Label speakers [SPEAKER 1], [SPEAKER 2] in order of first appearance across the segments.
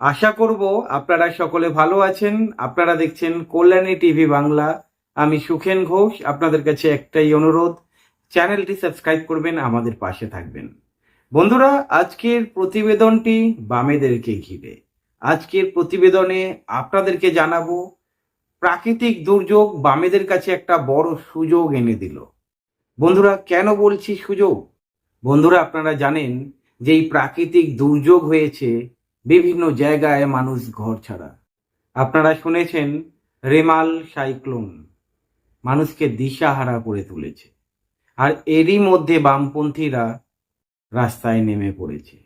[SPEAKER 1] আশা করব আপনারা সকলে ভালো আছেন। আপনারা দেখছেন কল্যাণী টিভি বাংলা। আমি সুখেন ঘোষ, আপনাদের কাছে একটাই অনুরোধ, চ্যানেলটি সাবস্ক্রাইব করবেন, আমাদের পাশে থাকবেন। বন্ধুরা, আজকের প্রতিবেদনটি বামেদেরকে ঘিরে। আজকের প্রতিবেদনে আপনাদেরকে জানাব, প্রাকৃতিক দুর্যোগ বামেদের কাছে একটা বড় সুযোগ এনে দিল। বন্ধুরা, কেন বলছি সুযোগ? বন্ধুরা, আপনারা জানেন যে এই প্রাকৃতিক দুর্যোগ হয়েছে বিভিন্ন জায়গায় মানুষ ঘর ছাড়া। আপনারা শুনেছেন, রেমাল সাইক্লোন মানুষকে দিশাহারা করে তুলেছে। আর এরই মধ্যে বামপন্থীরা রাস্তায় নেমে পড়েছে।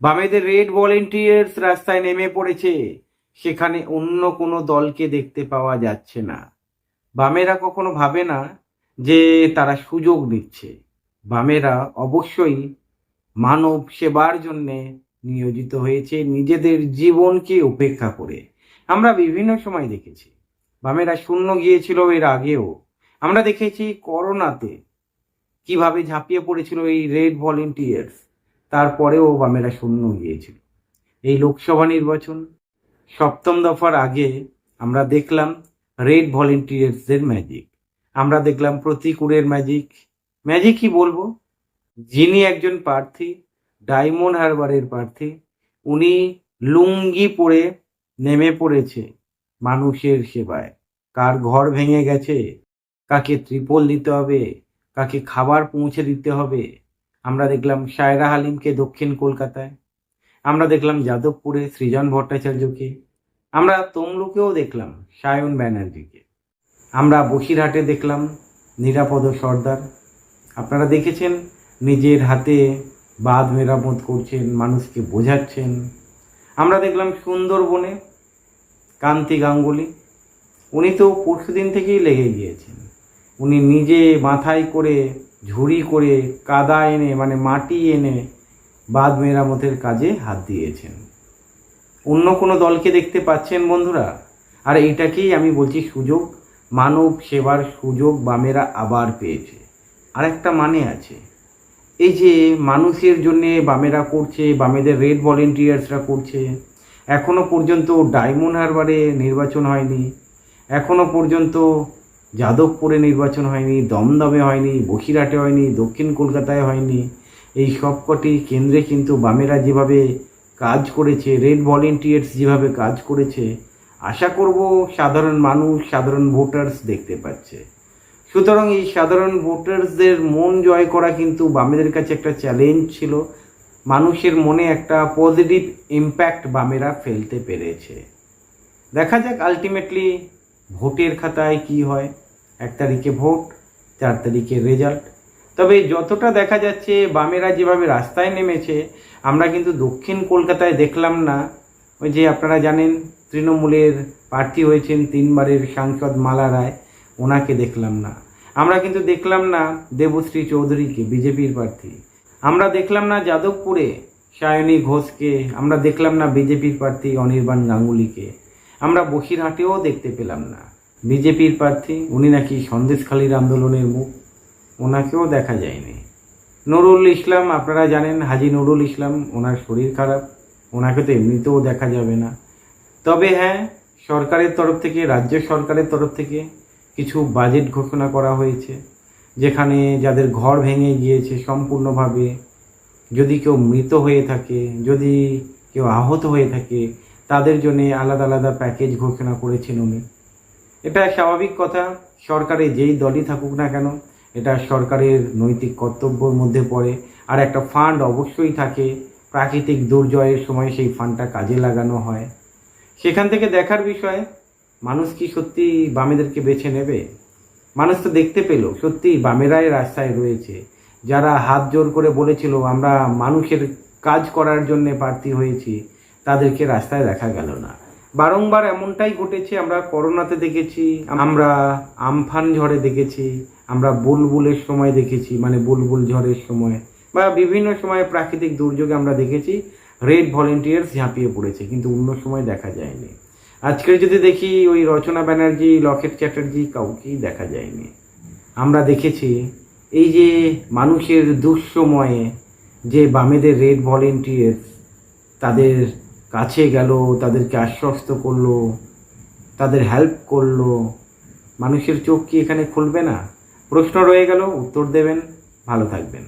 [SPEAKER 1] বামেদের রেড ভলেন্টিয়ার্স রাস্তায় নেমে পড়েছে। সেখানে অন্য কোনো দলকে দেখতে পাওয়া যাচ্ছে না। বামেরা কখনো ভাবে না যে তারা সুযোগ নিচ্ছে। বামেরা অবশ্যই মানব সেবার জন্যে নিয়োজিত হয়েছে নিজেদের জীবনকে উপেক্ষা করে। আমরা বিভিন্ন সময় দেখেছি। বামেরা শূন্য গিয়েছিল এর আগেও। আমরা দেখেছি করোনাতে কীভাবে ঝাঁপিয়ে পড়েছিল এই রেড ভলেন্টিয়ার্স। তারপরেও বামেরা শূন্য গিয়েছিল। এই লোকসভা নির্বাচন সপ্তম দফার আগে আমরা দেখলাম রেড ভলেন্টিয়ার্সদের ম্যাজিক। আমরা দেখলাম প্রতিকূলের ম্যাজিক। ম্যাজিক বলব, যিনি একজন প্রার্থী ডায়মন্ড হারবারের প্রার্থী। উনি লুঙ্গি পরে নেমে পড়েছে মানুষের সেবায়। কার ঘর ভেঙে গেছে? কাকে ত্রিপল দিতে হবে? কাকে খাবার পৌঁছে দিতে হবে? আমরা দেখলাম সায়রা হালিমকে দক্ষিণ কলকাতায়। আমরা দেখলাম যাদবপুরে সৃজন ভট্টাচার্যকে। আমরা তমলুকেও দেখলাম সায়ন ব্যানার্জিকে। আমরা বসিরহাটে দেখলাম নিরাপদ সর্দার। আপনারা দেখেছেন নিজের হাতে বাঁধ মেরামত করছেন, মানুষকে বোঝাচ্ছেন। আমরা দেখলাম সুন্দরবনে কান্তি গাঙ্গুলি, উনি তো পরশুদিন থেকেই লেগে গিয়েছেন। উনি নিজে মাথায় করে ঝুড়ি করে কাদা এনে মানে মাটি এনে বাঁধ মেরামতের কাজে হাত দিয়েছেন। অন্য কোনো দলকে দেখতে পাচ্ছেন বন্ধুরা? আর এইটাকেই আমি বলছি সুযোগ, মানব সেবার সুযোগ বামেরা আবার পেয়েছে। আর একটা মানে আছে। এই যে মানুষের জন্যে বামেরা করছে, বামেদের রেড ভলেন্টিয়ার্সরা করছে, এখনও পর্যন্ত ডায়মন্ড হারবারে নির্বাচন হয়নি, এখনও পর্যন্ত যাদবপুরে নির্বাচন হয়নি, দমদমে হয়নি বসিরহাটে হয়নি, দক্ষিণ কলকাতায় হয়নি, এই সবকটি কেন্দ্রে কিন্তু বামেরা যেভাবে কাজ করেছে রেড ভলেন্টিয়ার্স যেভাবে কাজ করেছে, আশা করব সাধারণ মানুষ, সাধারণ ভোটার্স দেখতে পাচ্ছে। সুতরাং এই সাধারণ ভোটার্সদের মন জয় করা কিন্তু বামেদের কাছে একটা চ্যালেঞ্জ ছিল। মানুষের মনে একটা পজিটিভ ইম্প্যাক্ট বামেরা ফেলতে পেরেছে। দেখা যাক আলটিমেটলি ভোটের খাতায় কি হয়। এক তারিখে ভোট, চার তারিখে রেজাল্ট তবে যতটা দেখা যাচ্ছে বামেরা যেভাবে রাস্তায় নেমেছে, আমরা কিন্তু দক্ষিণ কলকাতায় দেখলাম না। ওই যে আপনারা জানেন, তৃণমূলের প্রার্থী হয়েছেন তিনবারের সাংসদ মালা রায়, ওনাকে দেখলাম না। আমরা কিন্তু দেখলাম না দেবশ্রী চৌধুরীকে, বিজেপির প্রার্থী। আমরা দেখলাম না যাদবপুরে সায়নী ঘোষকে, আমরা দেখলাম না বিজেপির প্রার্থী অনির্বাণ গাঙ্গুলিকে। আমরা বসিরহাটেও দেখতে পেলাম না। বিজেপির প্রার্থী, উনি নাকি সন্দেশখালীর আন্দোলনের মুখ, ওনাকেও দেখা যায়নি। নুরুল ইসলাম, আপনারা জানেন, হাজি নুরুল ইসলাম, ওনার শরীর খারাপ, ওনাকে তো এমনিতেও দেখা যাবে না। তবে হ্যাঁ সরকারের তরফ থেকে, রাজ্য সরকারের তরফ থেকে কিছু বাজেট ঘোষণা করা হয়েছে, যেখানে যাদের ঘর ভেঙে গিয়েছে সম্পূর্ণভাবে, যদি কেউ মৃত হয়ে থাকে, যদি কেউ আহত হয়ে থাকে, তাদের জন্য আলাদা আলাদা প্যাকেজ ঘোষণা করেছেন উনি। এটা স্বাভাবিক কথা, সরকারে যেই দলই থাকুক না কেন, এটা সরকারের নৈতিক কর্তব্যর মধ্যে পড়ে। আর একটা ফান্ড অবশ্যই থাকে, প্রাকৃতিক দুর্জয়ের সময় সেই ফান্ডটা কাজে লাগানো হয়। সেখান থেকে দেখার বিষয় মানুষ কি সত্যি বামেদেরকে বেছে নেবে? মানুষ তো দেখতে পেল, সত্যি বামেরাই রাস্তায় রয়েছে। যারা হাত জোর করে বলেছিল, আমরা মানুষের কাজ করার জন্য প্রার্থী হয়েছি, তাদেরকে রাস্তায় দেখা গেল না। বারংবার এমনটাই ঘটেছে, আমরা করোনাতে দেখেছি, আমরা আমফান ঝড়ে দেখেছি, আমরা বুলবুলের সময় দেখেছি মানে বুলবুল ঝড়ের সময়, বা বিভিন্ন সময়ে প্রাকৃতিক দুর্যোগে আমরা দেখেছি, রেড ভলেন্টিয়ার্স ঝাঁপিয়ে পড়েছে, কিন্তু অন্য সময় দেখা যায়নি। আজকে যদি দেখি ওই রচনা ব্যানার্জি, লকেট চ্যাটার্জি কাউকেই দেখা যায়নি। আমরা দেখেছি এই যে মানুষের দুঃসময়ে যে বামেদের রেড ভলেন্টিয়ার্স তাদের কাছে গেল, তাদেরকে আশ্বস্ত করল, তাদের হেল্প করল, মানুষের চোখ কি এখানে খুলবে না? প্রশ্ন রয়ে গেল, উত্তর দেবেন, ভালো থাকবেন।